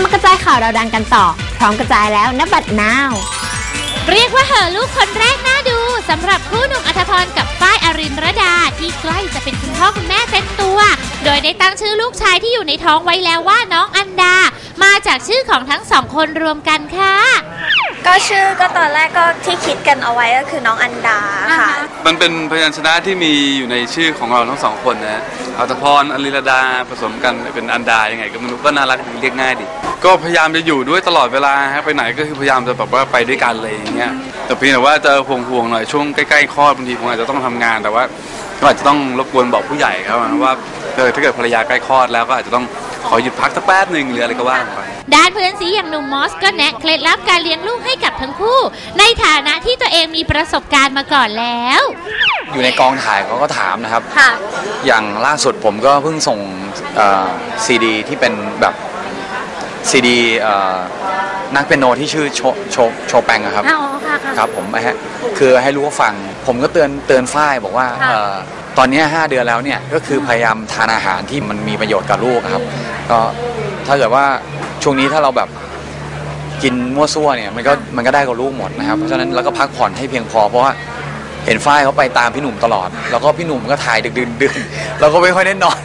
มากระจายข่าวเราวดังกันต่อ พร้อมกระจายแล้วนบัดนาว เรียกว่าเหอะลูกคนแรกน่าดูสำหรับคู่หนุ่มอัธพรกับฝ้ายอรินรดา ที่ใกล้จะเป็นคุณพ่อคุณแม่เต็มตัว โดยได้ตั้งชื่อลูกชายที่อยู่ในท้องไว้แล้วว่าน้องอันดา มาจากชื่อของทั้งสองคนรวมกันค่ะ ก็ชื่อก็ตอนแรกก็ที่คิดกันเอาไว้ก็คือน้องอันดาค่ะ มันเป็นพยัญชนะที่มีอยู่ในชื่อของเราทั้งสองคนนะอัตพรอลิลดาผสมกันเป็นอันดายังไงก็ไม่รู้ก็น่ารักดีเรียกง่ายดี ก็พยายามจะอยู่ด้วยตลอดเวลาฮะไปไหนก็คือพยายามจะแบบว่าไปด้วยกันเลยอย่างเงี้ยแต่เพียงแต่ว่าจะห่วงห่วงๆหน่อยช่วงใกล้ๆคลอดบางทีผมอาจจะต้องทำงานแต่ว่าก็อาจจะต้องรบกวนบอกผู้ใหญ่ครับว่าเออถ้าเกิดภรรยาใกล้คลอดแล้วก็อาจจะต้องขอหยุดพักสักแป๊บหนึ่งหรืออะไรก็ว่าไป ด้านเพื่อนสีอย่างหนุ่มมอสก็แนะเคล็ดลับการเลี้ยงลูกให้กับทั้งคู่ ในฐานะที่ตัวเองมีประสบการณ์มาก่อนแล้ว อยู่ในกองถ่ายเขาก็ถามนะครับ ค่ะ อย่างล่าสุดผมก็เพิ่งส่งซีดีที่เป็นแบบ ซีดีนักเปียโนที่ชื่อโชโชโชแปงอะครับอ๋อค่ะค่ะครับผมนะฮะคือให้รู้ว่าฟัง ผมก็เตือนเตือนฝ้ายบอกว่าค่ะเอ่อตอนเนี้ย5เดือนแล้วเนี่ยก็คือพยายามทานอาหารที่มันมีประโยชน์กับลูกอะครับก็ถ้าเกิดว่าช่วงนี้ถ้าเราแบบกินมั่วซั่วเนี่ยมันก็มันก็ได้กับลูกหมดนะครับเพราะฉะนั้นแล้วก็พักผ่อนให้เพียงพอเพราะว่าเห็นฝ้ายเขาไปตามพี่หนุ่มตลอด แล้วก็พี่หนุ่มก็ถ่ายดึกดื่นดื่นเราก็ไม่ค่อยได้นอน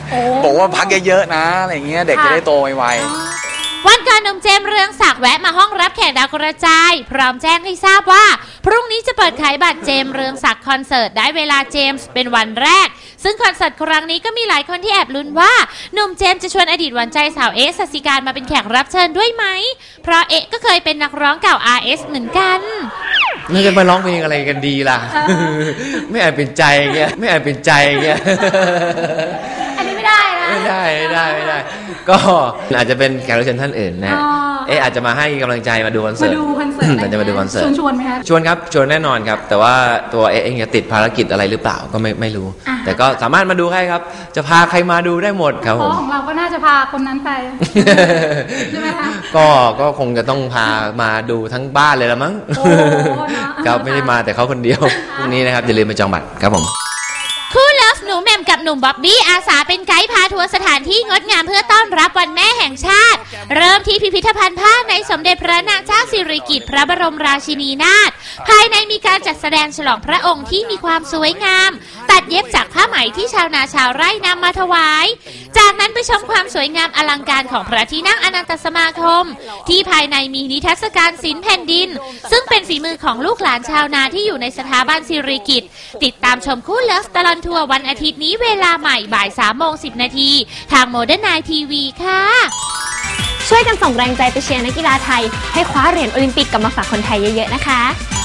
บอกว่าพักเยอะๆนะอะไรเงี้ยเด็กจะได้โตไวๆ วันก่อนหนุ่มเจมส์เรืองศักดิ์แวะมาห้องรับแขกดาวกระจาย พร้อมแจ้งให้ทราบว่า พรุ่งนี้จะเปิดขายบัตรเจมส์เรืองศักดิ์คอนเสิร์ตได้เวลาเจมส์เป็นวันแรก ซึ่งคอนเสิร์ตครั้งนี้ก็มีหลายคนที่แอบลุ้นว่าหนุ่มเจมส์จะชวนอดีตหวานใจสาวเอสสสิการมาเป็นแขกรับเชิญด้วยไหม เพราะเอะก็เคยเป็นนักร้องเก่า RS เหมือนกันนี่จะมาร้องเพลงอะไรกันดีล่ะ ไม่อาจเป็นใจเงี้ยไม่อาจเป็นใจเงี้ยอันนี้ไม่ได้นะไม่ได้ไม่ได้ไม่ได้ ก็อาจจะเป็นแขกรับเชิญท่านอื่นนะอ๋อเอะอาจจะมาให้กำลังใจมาดูคอนเสิร์ตมาดูคอนเสิร์ตอาจจะมาดูคอนเสิร์ตชวนชวนไหมคะ ชวนครับชวนแน่นอนครับ แต่ว่าตัวเอะเองจะติดภารกิจอะไรหรือเปล่าก็ไม่ไม่รู้ อ่า แต่ก็สามารถมาดูได้ครับ จะพาใครมาดูได้หมดครับเพผมราะของเราก็น่าจะพาคนนั้นไป ใช่ไหมคะก็ก็คงจะต้องพามาดูทั้งบ้านเลยละมั้งโอ้โหเนอะ ครับไม่ได้มาแต่เขาคนเดียวพรุ่งนี้นะครับอย่าลืมไปจองบัตรครับผม คู่เลิฟหนูแหม่มกับหนุ่มบ๊อบบี้อาสาเป็นไกด์พาทัวร์สถานที่งดงามเพื่อต้อนรับวันแม่แห่งชาติ เริ่มที่พิพิธภัณฑ์ผ้าในสมเด็จพระนางเจ้าสิริกิติ์พระบรมราชินีนาถภายในมีการจัดแสดงฉลองพระองค์ที่มีความสวยงาม ตัดเย็บจากผ้าไหมที่ชาวนาชาวไร่นำมาถวาย จาก ชมความสวยงามอลังการของพระที่นั่งอนันตสมาคม ที่ภายในมีนิทรรศการศิลป์แผ่นดิน ซึ่งเป็นฝีมือของลูกหลานชาวนาที่อยู่ในสถาบันสิริกิตติดตามชมคู่เลิฟตลอนทัวร์วันอาทิตย์นี้เวลาใหม่บ่าย3โมง10นาที ทางโมเดิร์นไนทีวีค่ะ ช่วยกันส่งแรงใจไปเชียร์นักกีฬาไทย ให้คว้าเหรียญโอลิมปิกกลับมาฝากคนไทยเยอะๆนะคะ